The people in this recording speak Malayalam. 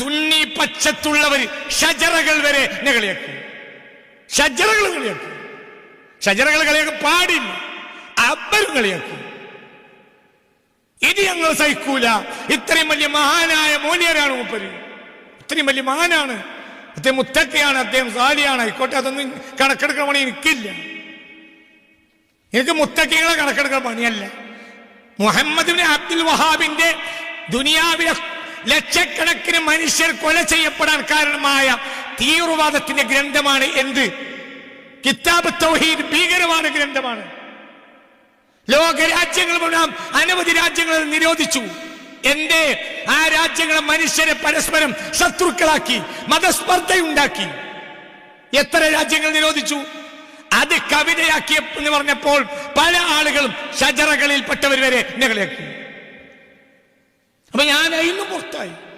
സുന്നി പച്ചത്തുള്ളവർ ഷജറകൾ വരെ കളിയാക്കി. ഷജറകൾ കളിയാക്കി. ഷജറകൾ കളിയാക്കി പാടില്ല. അബ്ബരും കളിയാക്കി. ഇത് ഞങ്ങൾ സഹിക്കൂല. ഇത്രയും വലിയ മഹാനായ മോനിയരാണ് മൂപ്പര്. ഇത്രയും വലിയ മഹാനാണ്. അദ്ദേഹം മുത്തക്കയാണ് അദ്ദേഹം സാലിയാണ്. ആയിക്കോട്ടെ അതൊന്നും കണക്കെടുക്കുന്ന പണി എനിക്കില്ല. എനിക്ക് മുത്തക്കങ്ങളെ കണക്കെടുക്കുന്ന പണിയല്ല. മുഹമ്മദ് അബ്ദുൽ വഹാബിന്റെ ദുനിയാവിലെ ലക്ഷക്കണക്കിന് മനുഷ്യർ കൊല ചെയ്യപ്പെടാൻ കാരണമായ തീവ്രവാദത്തിന്റെ ഗ്രന്ഥമാണ് എന്ത്? കിതാബ് തൗഹീദ് ഭീകരമായ ഗ്രന്ഥമാണ്. ലോക രാജ്യങ്ങൾ മുഴുവൻ അനവധി രാജ്യങ്ങൾ നിരോധിച്ചു. എന്റെ ആ രാജ്യങ്ങളെ മനുഷ്യരെ പരസ്പരം ശത്രുക്കളാക്കി മതസ്പർദ്ധയുണ്ടാക്കി. എത്ര രാജ്യങ്ങൾ നിരോധിച്ചു? അത് കവിതയാക്കി എന്ന് പറഞ്ഞപ്പോൾ പല ആളുകളും ഷജറകളിൽപ്പെട്ടവർ വരെ എന്നെ കളിയാക്കി